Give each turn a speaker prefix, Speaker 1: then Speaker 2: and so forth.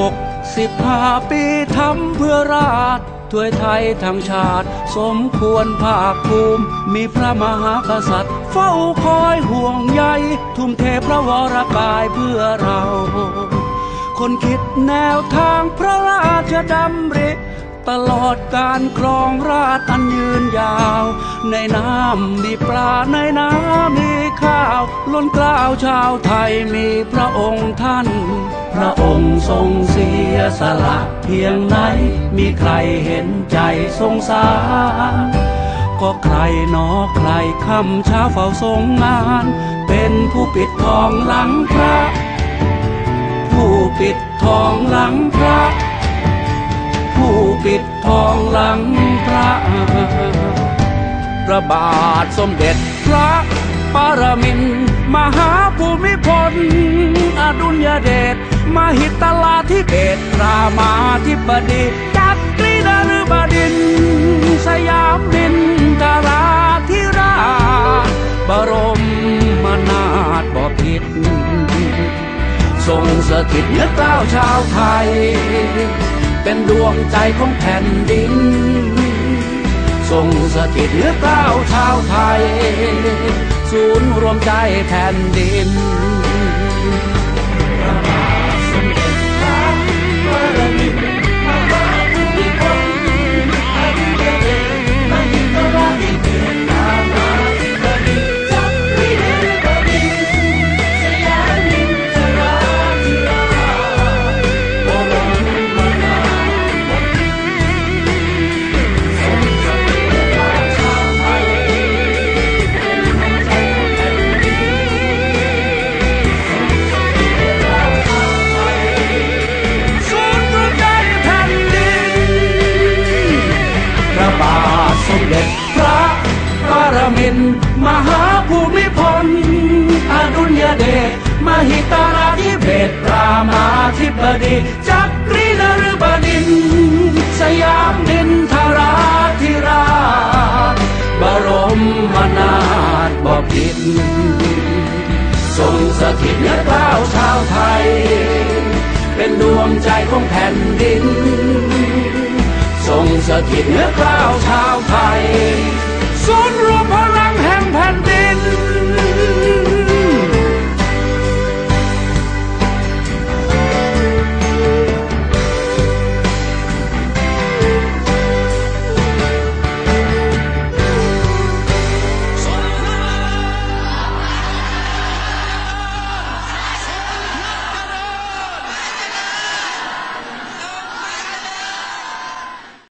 Speaker 1: หกสิบห้าปีทำเพื่อราชถ้วยไทยทั้งชาติ สมควรภาคภูมิ มีพระมหากษัตริย์ เฝ้าคอยห่วงใย ทุ่มเทพระวรกายเพื่อเรา คนคิดแนวทางพระราชดำริตลอดการครองราชอันยืนยาว ในน้ำมีปลาในน้ำมี ข้าวล้นกล้าวชาวไทยมีพระองค์ท่าน พระองค์ทรงเสียสละเพียงไหน มีใครเห็นใจสงสารก็ใครนอใครคำเช้าเฝ้าทรงงาน เป็นผู้ปิดทองหลังพระ ผู้ปิดทองหลังพระ ผู้ปิดทองหลังพระพระบาทสมเด็จพระ ปรมิน มหาภูมิพล อดุลยเดชมหิตลาธิเบศรามาธิบดีจักรีนฤบดิน สยามดินดาราธิราชบรมมนาถบพิตรทรงสถิตเนือกล้าวชาวไทย เป็นดวงใจของแผ่นดิน ทรงสถิตเนือกล้าวชาวไทย ศูนย์รวมใจแผ่นดิน รมิน มหาภูมิพล อดุลยเดช มหิตราธิเบศรามาธิบดีจักรีนฤบดิน สยามดินทราธิราชบรมนาถบพิตรทรงสถิตเหนือกล้าวชาวไทย เป็นดวงใจของแผ่นดิน ทรงสถิตเหนือกล้าวชาวไทย